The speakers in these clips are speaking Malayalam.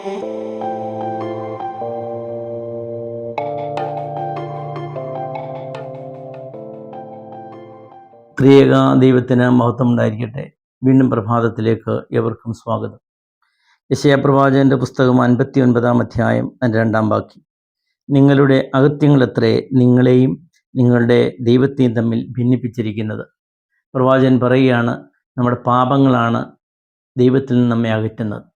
ത്രിയേക ദൈവത്തിന് മഹത്വം ഉണ്ടായിരിക്കട്ടെ. വീണ്ടും പ്രഭാതത്തിലേക്ക് എവർക്കും സ്വാഗതം. യശയപ്രവാചകന്റെ പുസ്തകം അൻപത്തി ഒൻപതാം അധ്യായം രണ്ടാം ബാക്കി നിങ്ങളുടെ അകത്യങ്ങൾ എത്രേ നിങ്ങളെയും നിങ്ങളുടെ ദൈവത്തെയും തമ്മിൽ ഭിന്നിപ്പിച്ചിരിക്കുന്നത്. പ്രവാചകൻ പറയുകയാണ് നമ്മുടെ പാപങ്ങളാണ് ദൈവത്തിൽ നിന്ന് നമ്മെ അകറ്റുന്നത്.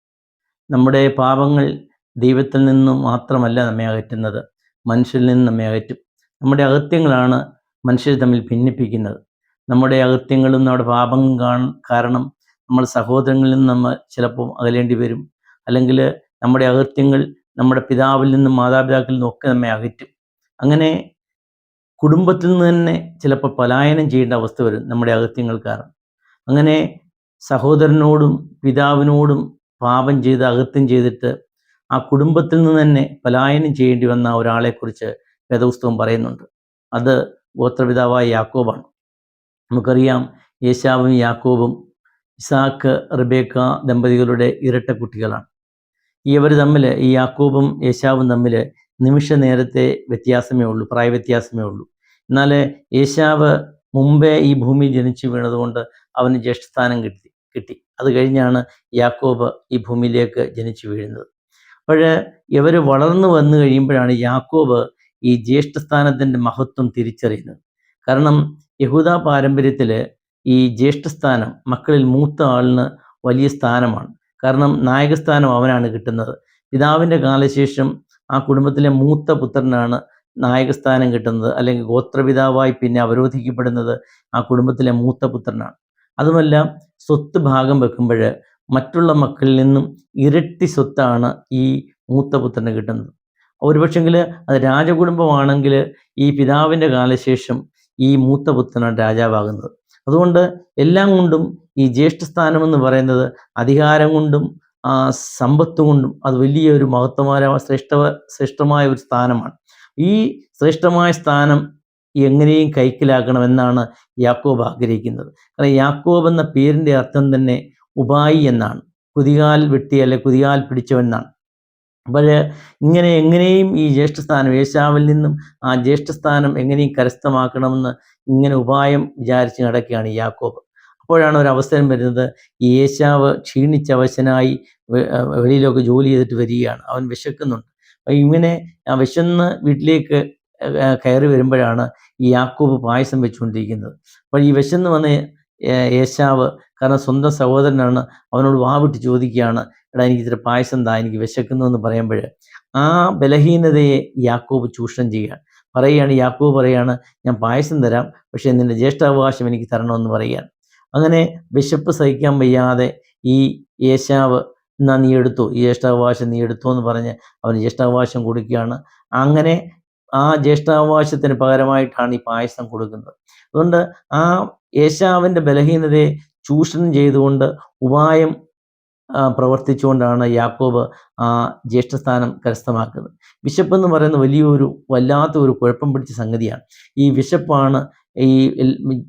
നമ്മുടെ പാപങ്ങൾ ദൈവത്തിൽ നിന്നും മാത്രമല്ല നമ്മെ അകറ്റുന്നത്. മനുഷ്യരിൽ നിന്ന് നമ്മെ അകറ്റും. നമ്മുടെ അകത്യങ്ങളാണ് മനുഷ്യർ തമ്മിൽ ഭിന്നിപ്പിക്കുന്നത്. നമ്മുടെ അകത്യങ്ങളും നമ്മുടെ പാപങ്ങൾ കാരണം നമ്മൾ സഹോദരങ്ങളിൽ നിന്ന് നമ്മൾ ചിലപ്പോൾ അകലേണ്ടി വരും. അല്ലെങ്കിൽ നമ്മുടെ അകത്യങ്ങൾ നമ്മുടെ പിതാവിൽ നിന്നും മാതാപിതാക്കളിൽ നിന്നും ഒക്കെ നമ്മെ അകറ്റും. അങ്ങനെ കുടുംബത്തിൽ നിന്ന് തന്നെ ചിലപ്പോൾ പലായനം ചെയ്യേണ്ട അവസ്ഥ വരും നമ്മുടെ അകത്യങ്ങൾ കാരണം. അങ്ങനെ സഹോദരനോടും പിതാവിനോടും പാപം ചെയ്ത് അകത്യം ചെയ്തിട്ട് ആ കുടുംബത്തിൽ നിന്ന് തന്നെ പലായനം ചെയ്യേണ്ടി വന്ന ഒരാളെക്കുറിച്ച് വേദപുസ്തകം പറയുന്നുണ്ട്. അത് ഗോത്രപിതാവായ യാക്കോബാണ്. നമുക്കറിയാം യേശാവും യാക്കോബും ഇസാക്ക് റിബേക്ക ദമ്പതികളുടെ ഇരട്ട കുട്ടികളാണ്. ഈ അവർ തമ്മിൽ ഈ യാക്കോബും യേശാവും തമ്മിൽ നിമിഷ നേരത്തെ വ്യത്യാസമേ ഉള്ളൂ പ്രായ വ്യത്യാസമേ ഉള്ളൂ. എന്നാൽ യേശാവ് മുമ്പേ ഈ ഭൂമിയിൽ ജനിച്ചു വീണതുകൊണ്ട് അവന് ജ്യേഷ്ഠസ്ഥാനം കിട്ടി. കിട്ടി. അത് കഴിഞ്ഞാണ് യാക്കോബ് ഈ ഭൂമിയിലേക്ക് ജനിച്ചു വീഴുന്നത്. അപ്പോൾ ഇവർ വളർന്നു വന്നു കഴിയുമ്പോഴാണ് യാക്കോബ് ഈ ജ്യേഷ്ഠസ്ഥാനത്തിന്റെ മഹത്വം തിരിച്ചറിയുന്നത്. കാരണം യഹൂദ പാരമ്പര്യത്തിൽ ഈ ജ്യേഷ്ഠസ്ഥാനം മക്കളിൽ മൂത്ത ആളിന് വലിയ സ്ഥാനമാണ്. കാരണം നായകസ്ഥാനം അവനാണ് കിട്ടുന്നത്. പിതാവിന്റെ കാലശേഷം ആ കുടുംബത്തിലെ മൂത്ത പുത്രനാണ് നായകസ്ഥാനം കിട്ടുന്നത്. അല്ലെങ്കിൽ ഗോത്രപിതാവായി പിന്നെ അവരോധിക്കപ്പെടുന്നത് ആ കുടുംബത്തിലെ മൂത്ത പുത്രനാണ്. അതുമല്ല സ്വത്ത് ഭാഗം വെക്കുമ്പോൾ മറ്റുള്ള മക്കളിൽ നിന്നും ഇരട്ടി സ്വത്താണ് ഈ മൂത്ത പുത്രന് കിട്ടുന്നത്. ഒരുപക്ഷെങ്കിൽ അത് രാജകുടുംബമാണെങ്കിൽ ഈ പിതാവിന്റെ കാലശേഷം ഈ മൂത്ത പുത്രനാണ് രാജാവാകുന്നത്. അതുകൊണ്ട് എല്ലാം കൊണ്ടും ഈ ജ്യേഷ്ഠസ്ഥാനം എന്ന് പറയുന്നത് അധികാരം കൊണ്ടും ആ സമ്പത്ത് കൊണ്ടും അത് വലിയൊരു മഹത്വമായ ശ്രേഷ്ഠ ശ്രേഷ്ഠമായ ഒരു സ്ഥാനമാണ്. ഈ ശ്രേഷ്ഠമായ സ്ഥാനം എങ്ങനെയും കൈക്കലാക്കണമെന്നാണ് യാക്കോബ് ആഗ്രഹിക്കുന്നത്. കാരണം യാക്കോബ് എന്ന പേരിന്റെ അർത്ഥം തന്നെ ഉപായി എന്നാണ്. കുതികാൽ വെട്ടി അല്ലെ കുതികാൽ പിടിച്ചവൻ എന്നാണ്. അപ്പോൾ ഇങ്ങനെ എങ്ങനെയും ഈ ജ്യേഷ്ഠസ്ഥാനം ഏശാവിൽ നിന്നും ആ ജ്യേഷ്ഠസ്ഥാനം എങ്ങനെയും കരസ്ഥമാക്കണമെന്ന് ഇങ്ങനെ ഉപായം വിചാരിച്ച് നടക്കുകയാണ് യാക്കോബ്. അപ്പോഴാണ് ഒരു അവസരം വരുന്നത്. ഈ യേശാവ് ക്ഷീണിച്ചവശനായി വെളിയിലൊക്കെ ജോലി ചെയ്തിട്ട് വരികയാണ്. അവൻ വിശക്കുന്നുണ്ട്. അപ്പം ഇങ്ങനെ വിശന്ന് വീട്ടിലേക്ക് കയറി വരുമ്പോഴാണ് ഈ യാക്കൂബ് പായസം വെച്ചുകൊണ്ടിരിക്കുന്നത്. അപ്പോൾ ഈ വിശന്ന് വന്ന് യേശാവ് കാരണം സ്വന്തം സഹോദരനാണ് അവനോട് വാവിട്ട് ചോദിക്കുകയാണ് എടാ എനിക്ക് ഇത്തിരി പായസം താ എനിക്ക് വിശക്കുന്നു എന്ന് പറയുമ്പോൾ ആ ബലഹീനതയെ യാക്കോബ് ചൂഷണം ചെയ്യുകയാണ്. പറയുകയാണ് യാക്കോബ് പറയുകയാണ് ഞാൻ പായസം തരാം പക്ഷേ നിന്റെ ജ്യേഷ്ഠാവകാശം എനിക്ക് തരണമെന്ന് പറയുകയാണ്. അങ്ങനെ വിശപ്പ് സഹിക്കാൻ വയ്യാതെ ഈ യേശാവ് എന്നാ നീ എടുത്തു ഈ ജ്യേഷ്ഠാവകാശം നീ എടുത്തു എന്ന് പറഞ്ഞ് അവന് ജ്യേഷ്ഠാവകാശം കൊടുക്കുകയാണ്. അങ്ങനെ ആ ജ്യേഷ്ഠാവകാശത്തിന് പകരമായിട്ടാണ് ഈ പായസം കൊടുക്കുന്നത്. അതുകൊണ്ട് ആ യേശാവിന്റെ ബലഹീനതയെ ചൂഷണം ചെയ്തുകൊണ്ട് ഉപായം പ്രവർത്തിച്ചുകൊണ്ടാണ് യാക്കോബ് ആ ജ്യേഷ്ഠസ്ഥാനം കരസ്ഥമാക്കുന്നത്. വിശപ്പ് എന്ന് പറയുന്ന വലിയൊരു വല്ലാത്ത ഒരു കുഴപ്പം പിടിച്ച സംഗതിയാണ്. ഈ വിശപ്പാണ് ഈ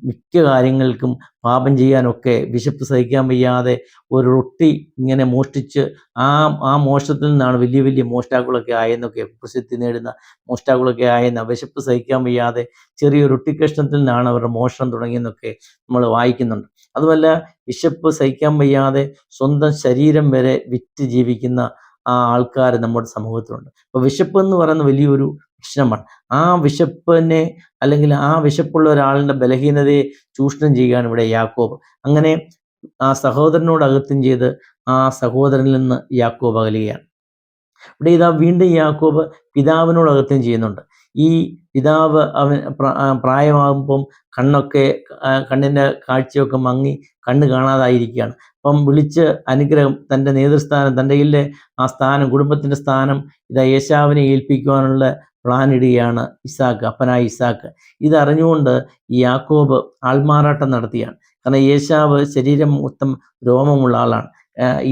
മിക്ക കാര്യങ്ങൾക്കും പാപം ചെയ്യാനൊക്കെ വിശപ്പ് സഹിക്കാൻ വയ്യാതെ ഒരു റൊട്ടി ഇങ്ങനെ മോഷ്ടിച്ച് ആ ആ മോഷ്ടത്തിൽ നിന്നാണ് വലിയ വലിയ മോഷ്ടാക്കളൊക്കെ ആയെന്നൊക്കെ പ്രസിദ്ധി നേടുന്ന മോഷ്ടാക്കളൊക്കെ ആയെന്ന വിശപ്പ് സഹിക്കാൻ വയ്യാതെ ചെറിയ റൊട്ടി കഷ്ണത്തിൽ നിന്നാണ് അവരുടെ മോഷണം തുടങ്ങിയെന്നൊക്കെ നമ്മൾ വായിക്കുന്നുണ്ട്. അതുമല്ല വിശപ്പ് സഹിക്കാൻ വയ്യാതെ സ്വന്തം ശരീരം വരെ വിറ്റ് ജീവിക്കുന്ന ആ ആൾക്കാർ നമ്മുടെ സമൂഹത്തിലുണ്ട്. അപ്പോൾ വിശപ്പ് എന്ന് പറയുന്ന വലിയൊരു പ്രശ്നമാണ്. ആ വിശപ്പിനെ അല്ലെങ്കിൽ ആ വിശപ്പുള്ള ഒരാളിന്റെ ബലഹീനതയെ ചൂഷണം ചെയ്യുകയാണ് ഇവിടെ യാക്കോബ്. അങ്ങനെ ആ സഹോദരനോട് അകത്യം ചെയ്ത് ആ സഹോദരനിൽ നിന്ന് യാക്കോബ് അകലുകയാണ്. ഇവിടെ ഇതാ വീണ്ടും യാക്കോബ് പിതാവിനോട് അകത്യം ചെയ്യുന്നുണ്ട്. ഈ പിതാവ് അവൻ പ്രായമാകുമ്പം കണ്ണൊക്കെ കണ്ണിന്റെ കാഴ്ചയൊക്കെ മങ്ങി കണ്ണ് കാണാതായിരിക്കുകയാണ്. അപ്പം വിളിച്ച് അനുഗ്രഹം തന്റെ നേതൃസ്ഥാനം തന്റെ കയ്യിലെ ആ സ്ഥാനം കുടുംബത്തിന്റെ സ്ഥാനം ഇതാ യേശാവിനെ ഏൽപ്പിക്കുവാനുള്ള പ്ലാൻ ഇടുകയാണ് ഇസാക്ക് അപ്പനായ ഇസാക്ക്. ഇതറിഞ്ഞുകൊണ്ട് യാക്കോബ് ആൾമാറാട്ടം നടത്തിയാണ്. കാരണം യേശാവ് ശരീരം മൊത്തം രോമമുള്ള ആളാണ്.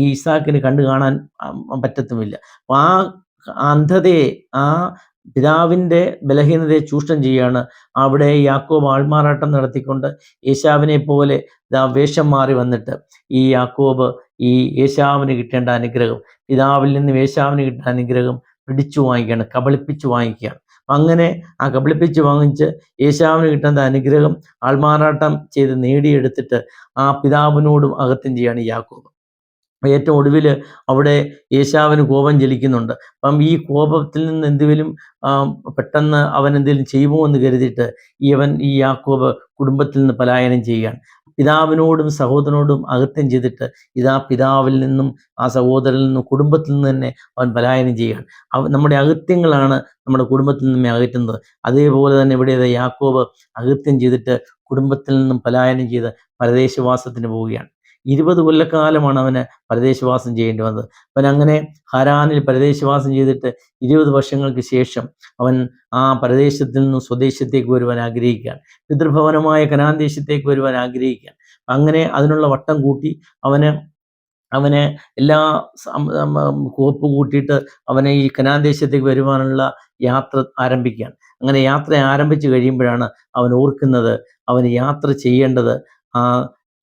ഈ ഇസാക്കിന് കണ്ടു കാണാൻ പറ്റത്തുമില്ല. അപ്പോൾ ആ അന്ധതയെ ആ പിതാവിന്റെ ബലഹീനതയെ ചൂഷണം ചെയ്യുകയാണ് അവിടെ യാക്കോബ് ആൾമാറാട്ടം നടത്തിക്കൊണ്ട് യേശാവിനെ പോലെ വേഷം മാറി വന്നിട്ട് ഈ യാക്കോബ് ഈ യേശാവിന് കിട്ടേണ്ട അനുഗ്രഹം പിതാവിൽ നിന്ന് യേശാവിന് കിട്ടേണ്ട അനുഗ്രഹം പിടിച്ചു വാങ്ങിക്കുകയാണ് കബളിപ്പിച്ച് വാങ്ങിക്കുകയാണ്. അങ്ങനെ ആ കബളിപ്പിച്ച് വാങ്ങിച്ച് യേശാവിന് കിട്ടുന്ന അനുഗ്രഹം ആൾമാറാട്ടം ചെയ്ത് നേടിയെടുത്തിട്ട് ആ പിതാവിനോടും അകത്യം ചെയ്യാണ് യാക്കോബ്. ഏറ്റവും ഒടുവിൽ അവിടെ യേശാവിന് കോപം ജലിക്കുന്നുണ്ട് അപ്പം ഈ കോപത്തിൽ നിന്ന് എന്തെങ്കിലും പെട്ടെന്ന് അവൻ എന്തെങ്കിലും ചെയ്യുമോ എന്ന് കരുതിയിട്ട് ഈ അവൻ ഈ യാക്കോബ് കുടുംബത്തിൽ നിന്ന് പലായനം ചെയ്യുകയാണ്. പിതാവിനോടും സഹോദരനോടും അകത്യം ചെയ്തിട്ട് ഇതാ പിതാവിൽ നിന്നും ആ സഹോദരനിൽ നിന്നും കുടുംബത്തിൽ നിന്ന് തന്നെ അവൻ പലായനം ചെയ്യുകയാണ്. നമ്മുടെ അകത്യങ്ങളാണ് നമ്മുടെ കുടുംബത്തിൽ നിന്നും അകറ്റുന്നത്. അതേപോലെ തന്നെ ഇവിടെ യാക്കോബ് അകത്യം ചെയ്തിട്ട് കുടുംബത്തിൽ നിന്നും പലായനം ചെയ്ത് പരദേശവാസത്തിന് പോവുകയാണ്. ഇരുപത് കൊല്ലക്കാലമാണ് അവന് പരദേശവാസം ചെയ്യേണ്ടി വന്നത്. അവൻ അങ്ങനെ ഹരാനിൽ പരദേശവാസം ചെയ്തിട്ട് ഇരുപത് വർഷങ്ങൾക്ക് ശേഷം അവൻ ആ പരദേശത്തിൽ നിന്നും സ്വദേശത്തേക്ക് വരുവാൻ ആഗ്രഹിക്കുകയാണ്. പിതൃഭവനമായ കനാന്തേശത്തേക്ക് വരുവാൻ ആഗ്രഹിക്കുകയാണ്. അങ്ങനെ അതിനുള്ള വട്ടം കൂട്ടി അവന് അവനെ എല്ലാ കോപ്പ് കൂട്ടിയിട്ട് അവനെ ഈ കനാന്തേശത്തേക്ക് വരുവാനുള്ള യാത്ര ആരംഭിക്കുകയാണ്. അങ്ങനെ യാത്ര ആരംഭിച്ചു കഴിയുമ്പോഴാണ് അവൻ ഓർക്കുന്നത് അവന് യാത്ര ചെയ്യേണ്ടത് ആ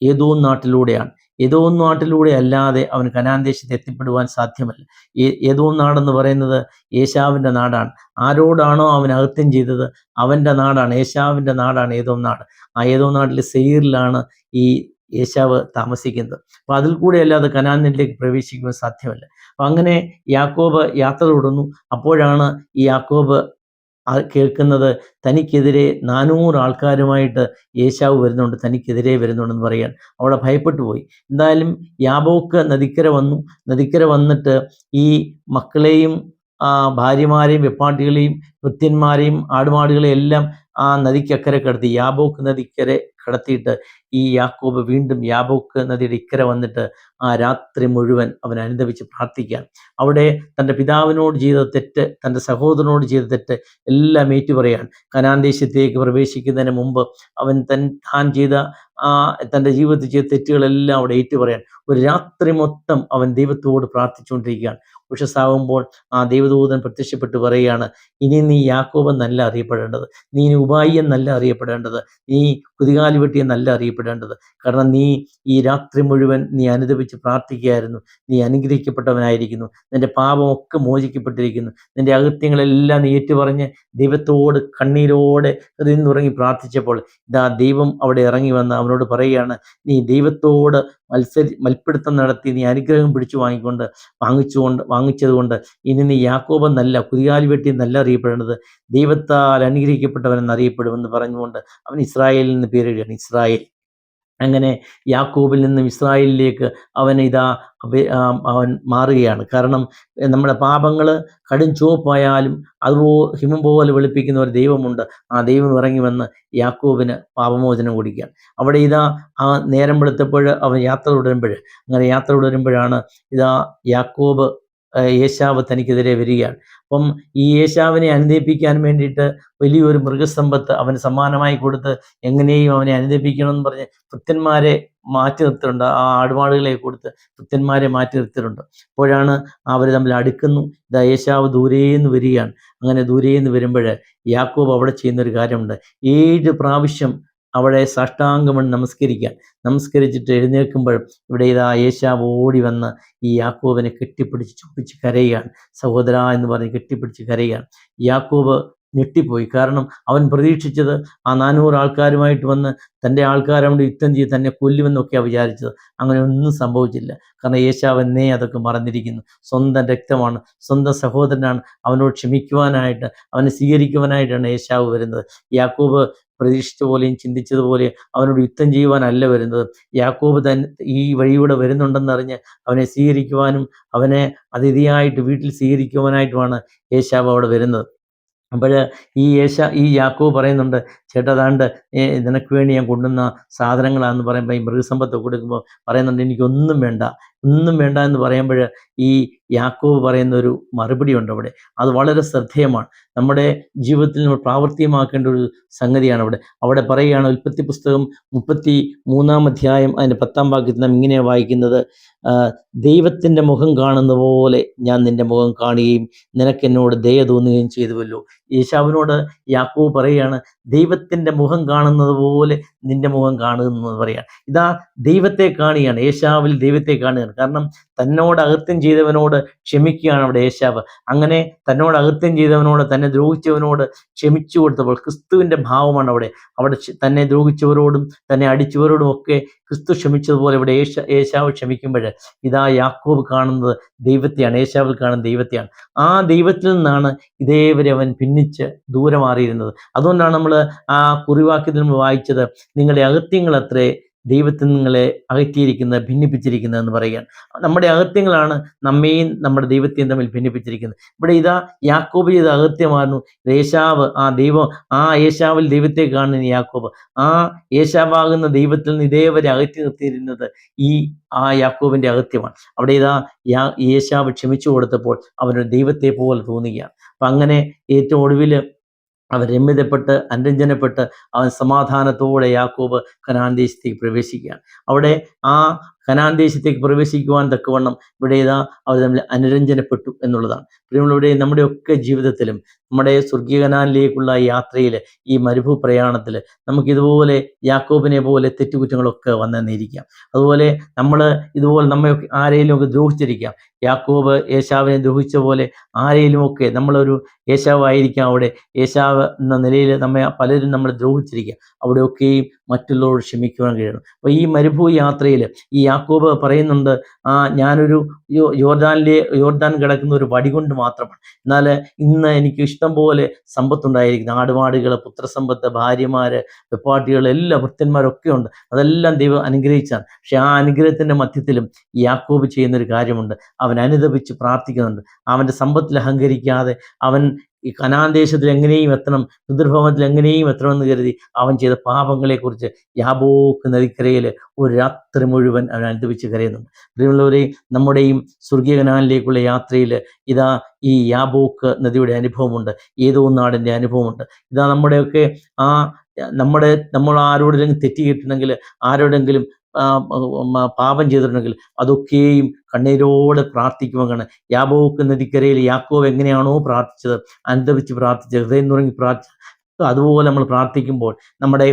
ഏതോ നാട്ടിലൂടെയാണ്. ഏതോ നാട്ടിലൂടെ അല്ലാതെ അവൻ കനാൻ ദേശത്ത് എത്തിപ്പെടുവാൻ സാധ്യമല്ല. ഏതോ നാടെന്ന് പറയുന്നത് ഏശാവിന്റെ നാടാണ്. ആരോടാണോ അവൻ അകത്യം ചെയ്തത് അവന്റെ നാടാണ്. ഏശാവിന്റെ നാടാണ് ഏതോ നാട്. ആ ഏതോ നാട്ടിലെ സെയിറിലാണ് ഈ യേശാവ് താമസിക്കുന്നത്. അപ്പോൾ അതിൽ കൂടെ അല്ലാതെ കനാനിലേക്ക് പ്രവേശിക്കുവാൻ സാധ്യമല്ല. അപ്പം അങ്ങനെ യാക്കോബ് യാത്ര തുടർന്നു. അപ്പോഴാണ് ഈ യാക്കോബ് കേൾക്കുന്നത് തനിക്കെതിരെ നാനൂറ് ആൾക്കാരുമായിട്ട് യേശാവ് വരുന്നുണ്ട് തനിക്കെതിരെ വരുന്നുണ്ടെന്ന് പറയാൻ. അവിടെ ഭയപ്പെട്ടു പോയി. എന്തായാലും യാബോക്ക് നദിക്കര വന്നു. നദിക്കര വന്നിട്ട് ഈ മക്കളെയും ഭാര്യമാരെയും വെപ്പാട്ടികളെയും വൃത്യന്മാരെയും ആടുമാടുകളെയും എല്ലാം ആ നദിക്കക്കരെ കടത്തി യാബോക്ക് നദിക്കരെ കടത്തിയിട്ട് ഈ യാക്കോബ് വീണ്ടും യാബോക്ക് നദിയുടെ ഇക്കര വന്നിട്ട് ആ രാത്രി മുഴുവൻ അവൻ അനുദവിച്ച് പ്രാർത്ഥിക്കാൻ. അവിടെ തന്റെ പിതാവിനോട് ചെയ്ത തെറ്റ് തന്റെ സഹോദരനോട് ചെയ്ത തെറ്റ് എല്ലാം ഏറ്റുപറയാൻ കനാൻ ദേശത്തേക്ക് പ്രവേശിക്കുന്നതിന് മുമ്പ് അവൻ തൻ താൻ ചെയ്ത ആ തന്റെ ജീവിതത്തിൽ ചെയ്ത തെറ്റുകളെല്ലാം അവിടെ ഏറ്റു പറയാൻ. ഒരു രാത്രി മൊത്തം അവൻ ദൈവത്തോട് പ്രാർത്ഥിച്ചുകൊണ്ടിരിക്കുകയാണ്. ഉഷസാവുമ്പോൾ ആ ദൈവദൂതൻ പ്രത്യക്ഷപ്പെട്ട് പറയുകയാണ് ഇനി നീ യാക്കോബെന്നല്ല അറിയപ്പെടേണ്ടത്. നീ ഉപായി എന്നല്ല അറിയപ്പെടേണ്ടത്. നീ കുതികാലി വെട്ടി എന്നല്ല അറിയപ്പെടേണ്ടത്. കാരണം നീ ഈ രാത്രി മുഴുവൻ നീ അനുദപിച്ച് പ്രാർത്ഥിക്കുകയായിരുന്നു. നീ അനുഗ്രഹിക്കപ്പെട്ടവനായിരിക്കുന്നു. നിന്റെ പാപമൊക്കെ മോചിക്കപ്പെട്ടിരിക്കുന്നു. നിന്റെ അകൃത്യങ്ങളെല്ലാം നീ ഏറ്റുപറഞ്ഞ് ദൈവത്തോട് കണ്ണീരോടെ ഹൃദയം ഉറങ്ങി പ്രാർത്ഥിച്ചപ്പോൾ ഇതാ ദൈവം അവിടെ ഇറങ്ങി വന്ന് അവനോട് പറയുകയാണ് നീ ദൈവത്തോട് മത്സരി മൽപ്പിടുത്തം നടത്തി നീ അനുഗ്രഹം പിടിച്ചു വാങ്ങിക്കൊണ്ട് വാങ്ങിച്ചുകൊണ്ട് വാങ്ങിച്ചതുകൊണ്ട് ഇനി നീ യാക്കോബെന്നല്ല കുതികാലി വെട്ടി എന്നല്ല അറിയപ്പെടേണ്ടത്. ദൈവത്താൽ അനുഗ്രഹിക്കപ്പെട്ടവൻ എന്നറിയപ്പെടുമെന്ന് പറഞ്ഞുകൊണ്ട് അവൻ ഇസ്രായേലിൽ നിന്ന് പേരിടുകയാണ് ഇസ്രായേൽ. അങ്ങനെ യാക്കൂബിൽ നിന്നും ഇസ്രായേലിലേക്ക് അവൻ ഇതാ അവൻ മാറുകയാണ്. കാരണം നമ്മുടെ പാപങ്ങൾ കടും ചുവപ്പായാലും അതുപോ ഹിമം പോലെ വെളുപ്പിക്കുന്ന ഒരു ദൈവമുണ്ട്. ആ ദൈവം ഇറങ്ങി വന്ന് യാക്കൂബിന് പാപമോചനം കൊടുക്കുകയാണ് അവിടെ ഇതാ ആ നേരം വെളുത്തപ്പോൾ അവൻ യാത്ര തുടരുമ്പോൾ അങ്ങനെ യാത്ര തുടരുമ്പോഴാണ് ഇതാ യാക്കോബ് യേശാവ് തനിക്കെതിരെ വരികയാണ്. അപ്പം ഈ യേശാവിനെ അനുദയിപ്പിക്കാൻ വേണ്ടിയിട്ട് വലിയൊരു മൃഗസമ്പത്ത് അവന് സമ്മാനമായി കൊടുത്ത് എങ്ങനെയും അവനെ അനുദയിപ്പിക്കണമെന്ന് പറഞ്ഞ് പുത്തന്മാരെ മാറ്റി നിർത്തിയിട്ടുണ്ട്. ആ ആടുമാടുകളെ കൊടുത്ത് പുത്തന്മാരെ മാറ്റി നിർത്തിയിട്ടുണ്ട്. അപ്പോഴാണ് അവർ തമ്മിൽ അടുക്കുന്നു. ഇതാ യേശാവ് ദൂരേന്ന് വരികയാണ്. അങ്ങനെ ദൂരേന്ന് വരുമ്പോൾ യാക്കോബ് അവിടെ ചെയ്യുന്ന ഒരു കാര്യമുണ്ട്. ഏഴ് പ്രാവശ്യം അവിടെ സാഷ്ടാംഗമൺ നമസ്കരിക്കാൻ. നമസ്കരിച്ചിട്ട് എഴുന്നേൽക്കുമ്പോൾ ഇവിടെ ഇതാ യേശാവ് ഓടി വന്ന് ഈ യാക്കോബിനെ കെട്ടിപ്പിടിച്ച് ചുപ്പിച്ച് കരയുകയാണ്. സഹോദര എന്ന് പറഞ്ഞ് കെട്ടിപ്പിടിച്ച് കരയുകയാണ്. യാക്കോബ് ഞെട്ടിപ്പോയി. കാരണം അവൻ പ്രതീക്ഷിച്ചത് ആ നാനൂറ് ആൾക്കാരുമായിട്ട് വന്ന് തന്റെ ആൾക്കാരവിടെ യുദ്ധം ചെയ്ത് തന്നെ കൊല്ലുമെന്നൊക്കെയാണ് വിചാരിച്ചത്. അങ്ങനെ ഒന്നും സംഭവിച്ചില്ല. കാരണം യേശാവ് എന്നേ അതൊക്കെ മറന്നിരിക്കുന്നു. സ്വന്തം രക്തമാണ് സ്വന്തം സഹോദരനാണ്. അവനോട് ക്ഷമിക്കുവാനായിട്ട് അവനെ സ്വീകരിക്കുവാനായിട്ടാണ് യേശാവ് വരുന്നത്. യാക്കോബ് പ്രതീക്ഷിച്ച പോലെയും ചിന്തിച്ചതുപോലെയും അവനോട് യുദ്ധം ചെയ്യുവാനല്ല വരുന്നത്. യാക്കോബ് തൻ ഈ വഴിയൂടെ വരുന്നുണ്ടെന്നറിഞ്ഞ് അവനെ സ്വീകരിക്കുവാനും അവനെ അതിഥിയായിട്ട് വീട്ടിൽ സ്വീകരിക്കുവാനായിട്ടുമാണ് യേശാവ് അവിടെ വരുന്നത്. അപ്പോൾ ഈ യേശ ഈ യാക്കോബ് പറയുന്നുണ്ട് ചേട്ടാ താണ്ട് നിനക്ക് വേണ്ടി ഞാൻ കൊണ്ടുവന്ന സാധനങ്ങളാണെന്ന് പറയുമ്പോൾ ഈ മൃഗസമ്പത്ത് കൊടുക്കുമ്പോൾ പറയുന്നുണ്ട് എനിക്കൊന്നും വേണ്ട. ഒന്നും വേണ്ട എന്ന് പറയുമ്പോൾ ഈ യാക്കോവ് പറയുന്ന ഒരു മറുപടി ഉണ്ട് അവിടെ. അത് വളരെ ശ്രദ്ധേയമാണ്. നമ്മുടെ ജീവിതത്തിൽ നമ്മൾ പ്രാവർത്തികമാക്കേണ്ട ഒരു സംഗതിയാണ് അവിടെ. അവിടെ പറയുകയാണ് ഉൽപ്പത്തി പുസ്തകം മുപ്പത്തി മൂന്നാം അധ്യായം അതിന്റെ പത്താം ഭാഗ്യത്തിൽ നാം ഇങ്ങനെയാണ് വായിക്കുന്നത് ദൈവത്തിന്റെ മുഖം കാണുന്ന പോലെ ഞാൻ നിന്റെ മുഖം കാണുകയും നിനക്ക് എന്നോട് ദയ തോന്നുകയും ചെയ്തുവല്ലോ. യേശാവിനോട് യാക്കോബ് പറയുകയാണ് ദൈവത്തിന്റെ മുഖം കാണുന്നത് പോലെ നിന്റെ മുഖം കാണുന്നു എന്ന് പറയുകയാണ്. ഇതാ ദൈവത്തെ കാണുകയാണ് യേശാവിൽ ദൈവത്തെ കാണുകയാണ് കാരണം തന്നോട് അകത്യം ചെയ്തവനോട് ക്ഷമിക്കുകയാണ് അവിടെ ഏശാവ് അങ്ങനെ തന്നോട് അകത്യം ചെയ്തവനോട് തന്നെ ദ്രോഹിച്ചവനോട് ക്ഷമിച്ചു കൊടുത്തപ്പോൾ ക്രിസ്തുവിന്റെ ഭാവമാണ് അവിടെ. അവിടെ തന്നെ ദ്രോഹിച്ചവരോടും തന്നെ അടിച്ചവരോടും ഒക്കെ ക്രിസ്തു ക്ഷമിച്ചതുപോലെ ഇവിടെ യേശ യേശാവ് ക്ഷമിക്കുമ്പോൾ ഇതാ യാക്കോബ് കാണുന്നത് ദൈവത്തെയാണ് യേശാവിൽ കാണുന്ന ദൈവത്തെയാണ്. ആ ദൈവത്തിൽ നിന്നാണ് ഇതേവരെ അവൻ ഭിന്നിച്ച് ദൂരെ മാറിയിരുന്നത്. അതുകൊണ്ടാണ് നമ്മൾ ആ കുറിവാക്യത്തിൽ നമ്മൾ വായിച്ചത് നിങ്ങളുടെ അകത്യങ്ങൾ അത്രേ ദൈവത്തിൽ നിങ്ങളെ അകറ്റിയിരിക്കുന്നത് ഭിന്നിപ്പിച്ചിരിക്കുന്നത് എന്ന് പറയുകയാണ്. നമ്മുടെ അകത്യങ്ങളാണ് നമ്മയും നമ്മുടെ ദൈവത്തെയും തമ്മിൽ ഭിന്നിപ്പിച്ചിരിക്കുന്നത്. ഇവിടെ ഇതാ യാക്കോബ് ചെയ്ത അകത്യമായിരുന്നു. യേശാവ് ആ ദൈവം ആ യേശാവിൽ ദൈവത്തെ കാണുന്ന യാക്കോബ്. ആ യേശാവാകുന്ന ദൈവത്തിൽ നിന്ന് ഇതേവരെ അകറ്റി നിർത്തിയിരുന്നത് ഈ ആ യാക്കോബിന്റെ അകത്യമാണ്. അവിടെ ഇതാ യാ യേശാവ് ക്ഷമിച്ചു കൊടുത്തപ്പോൾ അവനൊരു ദൈവത്തെ പോലെ തോന്നുകയാണ്. അപ്പം അങ്ങനെ ഏറ്റവും ഒടുവിൽ അവർ രമ്യതപ്പെട്ട് അനുരഞ്ജനപ്പെട്ട് അവൻ സമാധാനത്തോടെ യാക്കോബ് കനാൻ ദേശത്തേക്ക് പ്രവേശിക്കുകയാണ്. അവിടെ ആ കനാൻ ദേശത്തേക്ക് പ്രവേശിക്കുവാൻ തക്കവണ്ണം ഇവിടെ ഇതാ അവർ തമ്മിൽ അനുരഞ്ജനപ്പെട്ടു എന്നുള്ളതാണ്. പ്രിയമുള്ളവരെ നമ്മുടെയൊക്കെ ജീവിതത്തിലും നമ്മുടെ സ്വർഗീയ കനാലിലേക്കുള്ള യാത്രയിൽ ഈ മരുഭൂ പ്രയാണത്തിൽ നമുക്കിതുപോലെ യാക്കോബിനെ പോലെ തെറ്റുകുറ്റങ്ങളൊക്കെ വന്നെന്നിരിക്കാം. അതുപോലെ നമ്മൾ ഇതുപോലെ നമ്മെ ആരെയും ഒക്കെ ദ്രോഹിച്ചിരിക്കാം. യാക്കോബ് യേശാവിനെ ദ്രോഹിച്ച പോലെ ആരെയും ഒക്കെ നമ്മളൊരു യേശാവായിരിക്കാം അവിടെ. യേശാവ് എന്ന നിലയിൽ നമ്മെ പലരും നമ്മൾ ദ്രോഹിച്ചിരിക്കാം. അവിടെയൊക്കെയും മറ്റുള്ളവരോട് ക്ഷമിക്കുവാൻ കഴിയണം. അപ്പോൾ ഈ മരുഭൂ യാത്രയിൽ ഈ യാക്കോബ് പറയുന്നുണ്ട് ആ ഞാനൊരു യോർദാനിലെ യോർദാൻ കിടക്കുന്ന ഒരു വടി കൊണ്ട് മാത്രമാണ്. എന്നാൽ ഇന്ന് എനിക്ക് ഇഷ്ടം പോലെ സമ്പത്തുണ്ടായിരിക്കുന്നു ആടുപാടുകൾ പുത്രസമ്പത്ത് ഭാര്യമാര് വെപ്പാട്ടികൾ എല്ലാ വൃത്യന്മാരൊക്കെ ഉണ്ട്. അതെല്ലാം ദൈവം അനുഗ്രഹിച്ചാണ്. പക്ഷെ ആ അനുഗ്രഹത്തിന്റെ മധ്യത്തിലും യാക്കോബ് ചെയ്യുന്ന ഒരു കാര്യമുണ്ട്. അവൻ അനുദപിച്ച് പ്രാർത്ഥിക്കുന്നുണ്ട്. അവന്റെ സമ്പത്തിൽ അഹങ്കരിക്കാതെ അവൻ ഈ കനാൻ ദേശത്തിൽ എങ്ങനെയും എത്തണം പിതൃഭവനത്തിൽ എങ്ങനെയും എത്തണമെന്ന് കരുതി അവൻ ചെയ്ത പാപങ്ങളെക്കുറിച്ച് യാബോക്ക് നദിക്കരയിൽ ഒരു രാത്രി മുഴുവൻ അവൻ അനുദപിച്ച് കരയുന്നുണ്ട്. പ്രിയമുള്ളവരെ നമ്മുടെയും സ്വർഗീയ കനാലിലേക്കുള്ള യാത്രയിൽ ഇതാ ഈ യാബോക്ക് നദിയുടെ അനുഭവമുണ്ട് ഏതോ നാടിന്റെ അനുഭവമുണ്ട്. ഇതാ നമ്മുടെയൊക്കെ ആ നമ്മുടെ നമ്മൾ ആരോടെങ്കിലും തെറ്റിയിട്ടുണ്ടെങ്കിൽ ആരോടെങ്കിലും പാപം ചെയ്തിട്ടുണ്ടെങ്കിൽ അതൊക്കെയും കണ്ണീരോടെ പ്രാർത്ഥിക്കുവാണ് യാബോക്ക് നദിക്കരയിൽ യാക്കോവ് എങ്ങനെയാണോ പ്രാർത്ഥിച്ചത്? അനുദപിച്ച് പ്രാർത്ഥിച്ചത് ഹൃദയം നുറങ്ങി പ്രാർത്ഥിച്ച അതുപോലെ നമ്മൾ പ്രാർത്ഥിക്കുമ്പോൾ നമ്മുടെ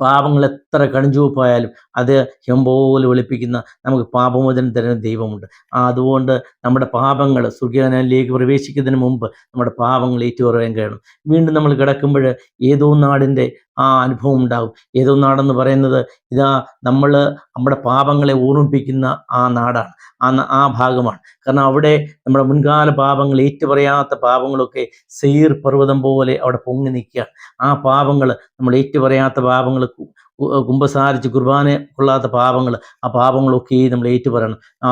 പാപങ്ങൾ എത്ര കണിഞ്ചുവപ്പായാലും അത് ഹെമ്പോലെ വെളുപ്പിക്കുന്ന നമുക്ക് പാപമോചനം തരുന്ന ദൈവമുണ്ട്. അതുകൊണ്ട് നമ്മുടെ പാപങ്ങൾ സ്വർഗീയനിലേക്ക് പ്രവേശിക്കുന്നതിന് മുമ്പ് നമ്മുടെ പാപങ്ങൾ ഏറ്റുപറയാൻ കഴിയണം വീണ്ടും നമ്മൾ കിടക്കുമ്പോൾ ഏതോ നാടിന്റെ ആ അനുഭവം ഉണ്ടാകും. ഏതോ നാടെന്ന് പറയുന്നത് ഇതാ നമ്മൾ നമ്മുടെ പാപങ്ങളെ ഓർമ്മിപ്പിക്കുന്ന ആ നാടാണ്. ആ ആ ഭാഗമാണ്. കാരണം അവിടെ നമ്മുടെ മുൻകാല പാപങ്ങൾ ഏറ്റുപറയാത്ത പാപങ്ങളൊക്കെ സെയ്ർ പർവതം പോലെ അവിടെ പൊങ്ങി നിൽക്കുകയാണ്. ആ പാപങ്ങൾ നമ്മൾ ഏറ്റുപറയാത്ത പാപങ്ങൾ കുമ്പസാരിച്ച് കുർബാന കൊള്ളാത്ത പാപങ്ങൾ ആ പാപങ്ങളൊക്കെ നമ്മൾ ഏറ്റുപറയണം. ആ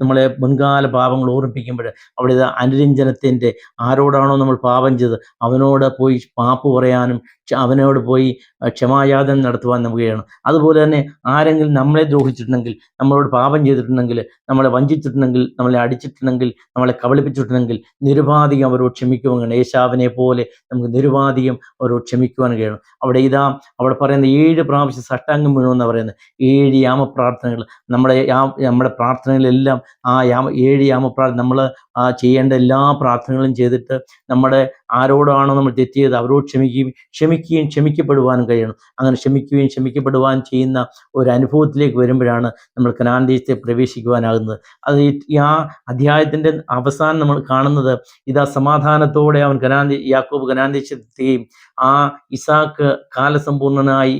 നമ്മളെ മുൻകാല പാപങ്ങൾ ഓർമ്മിപ്പിക്കുമ്പോൾ അവിടെ അനുരഞ്ജനത്തിന്റെ ആരോടാണോ നമ്മൾ പാപം ചെയ്ത് അവനോട് പോയി മാപ്പ് പറയാനും അവനോട് പോയി ക്ഷമായാതം നടത്തുവാൻ നമുക്ക് ചെയ്യണം അതുപോലെ തന്നെ ആരെങ്കിലും നമ്മളെ ദ്രോഹിച്ചിട്ടുണ്ടെങ്കിൽ നമ്മളോട് പാപം ചെയ്തിട്ടുണ്ടെങ്കിൽ നമ്മളെ വഞ്ചിച്ചിട്ടുണ്ടെങ്കിൽ നമ്മളെ അടിച്ചിട്ടുണ്ടെങ്കിൽ നമ്മളെ കബളിപ്പിച്ചിട്ടുണ്ടെങ്കിൽ നിരുപാധികം അവരോട് ക്ഷമിക്കുവാൻ കഴിയണം യേശാവിനെ പോലെ നമുക്ക് നിരുപാധികം അവരോട് ക്ഷമിക്കുവാൻ കഴിയണം. അവിടെ ഇതാ അവിടെ പറയുന്ന ഏഴ് പ്രാവശ്യം സട്ടാംഗം വീണമെന്ന് പറയുന്നത്. ഏഴ് യാമപ്രാർത്ഥനകൾ. നമ്മുടെ യാ- നമ്മുടെ പ്രാർത്ഥനകളെല്ലാം ആ യാമ ഏഴ് യാമപ്രാർത്ഥന നമ്മൾ ആ ചെയ്യേണ്ട എല്ലാ പ്രാർത്ഥനകളും ചെയ്തിട്ട് നമ്മുടെ ആരോടാണോ നമ്മൾ തെറ്റിയത് അവരോട് ക്ഷമിക്കുകയും ക്ഷമിക്കുകയും ക്ഷമിക്കപ്പെടുവാനും കഴിയണം. അങ്ങനെ ക്ഷമിക്കുകയും ക്ഷമിക്കപ്പെടുവാൻ ചെയ്യുന്ന ഒരു അനുഭവത്തിലേക്ക് വരുമ്പോഴാണ് നമ്മൾ കനാൻ ദേശത്തെ പ്രവേശിക്കുവാനാകുന്നത്. അത് ആ അധ്യായത്തിന്റെ അവസാനം നമ്മൾ കാണുന്നത് ഇതാ സമാധാനത്തോടെ അവൻ കനാന്തി യാക്കോബ് കനാൻ ദേശത്തെത്തുകയും ആ ഇസാക്ക് കാലസമ്പൂർണനായി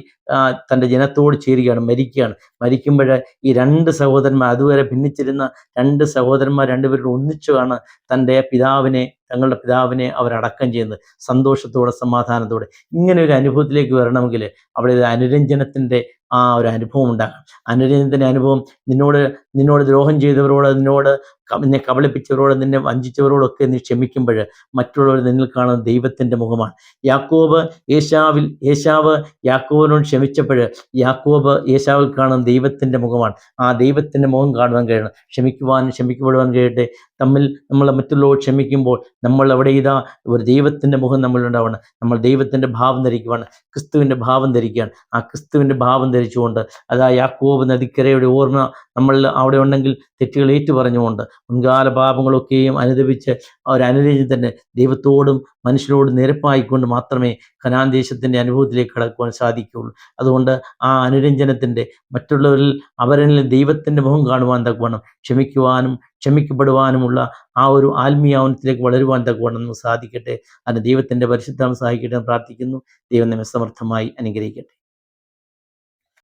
തന്റെ ജനത്തോട് ചേരുകയാണ് മരിക്കുകയാണ്. മരിക്കുമ്പോൾ ഈ രണ്ട് സഹോദരന്മാർ അതുവരെ ഭിന്നിച്ചിരുന്ന രണ്ട് സഹോദരന്മാർ രണ്ടുപേരും ഒന്നിച്ചുമാണ് തന്റെ പിതാവിനെ തങ്ങളുടെ പിതാവിനെ അവരടക്കം ചെയ്യുന്നത്. സന്തോഷത്തോടെ സമാധാനത്തോടെ. ഇങ്ങനെ ഒരു അനുഭവത്തിലേക്ക് വരണമെങ്കിൽ അവിടെ അനുരഞ്ജനത്തിന്റെ ആ ഒരു അനുഭവം ഉണ്ടാകണം അനുരഞ്ജനത്തിന്റെ അനുഭവം നിന്നോട് നിന്നോട് ദ്രോഹം ചെയ്തവരോട് നിന്നോട് നിന്നെ കബളിപ്പിച്ചവരോട് നിന്നെ വഞ്ചിച്ചവരോടൊക്കെ നീ ക്ഷമിക്കുമ്പോൾ മറ്റുള്ളവർ നിന്നിൽ കാണുന്ന ദൈവത്തിന്റെ മുഖമാണ്. യാക്കോബ് ഏശാവിൽ ഏശാവ് യാക്കോബിനോട് ക്ഷമിച്ചപ്പോൾ യാക്കോബ് ഏശാവിൽ കാണുന്ന ദൈവത്തിന്റെ മുഖമാണ്. ആ ദൈവത്തിന്റെ മുഖം കാണുവാൻ കഴിയണം. ക്ഷമിക്കുവാനും ക്ഷമിക്കപ്പെടുവാൻ കഴിയട്ടെ. തമ്മിൽ നമ്മൾ മറ്റുള്ളവർ ക്ഷമിക്കുമ്പോൾ നമ്മൾ അവിടെ ഇതാ ഒരു ദൈവത്തിന്റെ മുഖം നമ്മളുണ്ടാവണം നമ്മൾ ദൈവത്തിന്റെ ഭാവം ധരിക്കുവാണ്. ക്രിസ്തുവിന്റെ ഭാവം ധരിക്കുകയാണ്. ആ ക്രിസ്തുവിന്റെ ഭാവം അനുസ്മരിച്ചുകൊണ്ട് അതാ യാക്കോബ് നദിക്കരയുടെ ഓർമ്മ നമ്മൾ അവിടെ ഉണ്ടെങ്കിൽ തെറ്റുകൾ ഏറ്റു പറഞ്ഞുകൊണ്ട് മുൻകാല പാപങ്ങളൊക്കെയും അനുദപിച്ച് ഒരു അനുരഞ്ജനം തന്നെ ദൈവത്തോടും മനുഷ്യരോടും നിരപ്പായിക്കൊണ്ട് മാത്രമേ കനാൻ ദേശത്തിന്റെ അനുഭവത്തിലേക്ക് കടക്കുവാൻ സാധിക്കുകയുള്ളൂ. അതുകൊണ്ട് ആ അനുരഞ്ജനത്തിന്റെ മറ്റുള്ളവരിൽ അവരിൽ ദൈവത്തിന്റെ മുഖം കാണുവാൻ തക്കവണ്ണം ക്ഷമിക്കുവാനും ക്ഷമിക്കപ്പെടുവാനുമുള്ള ആ ഒരു ആത്മീയാവനത്തിലേക്ക് വളരുവാൻ തക്കവണ്ണം നമുക്ക് സാധിക്കട്ടെ. അതിന് ദൈവത്തിന്റെ പരിശുദ്ധം സഹായിക്കട്ടെ പ്രാർത്ഥിക്കുന്നു. ദൈവം നമ്മെ സമർത്ഥമായി അനുഗ്രഹിക്കട്ടെ.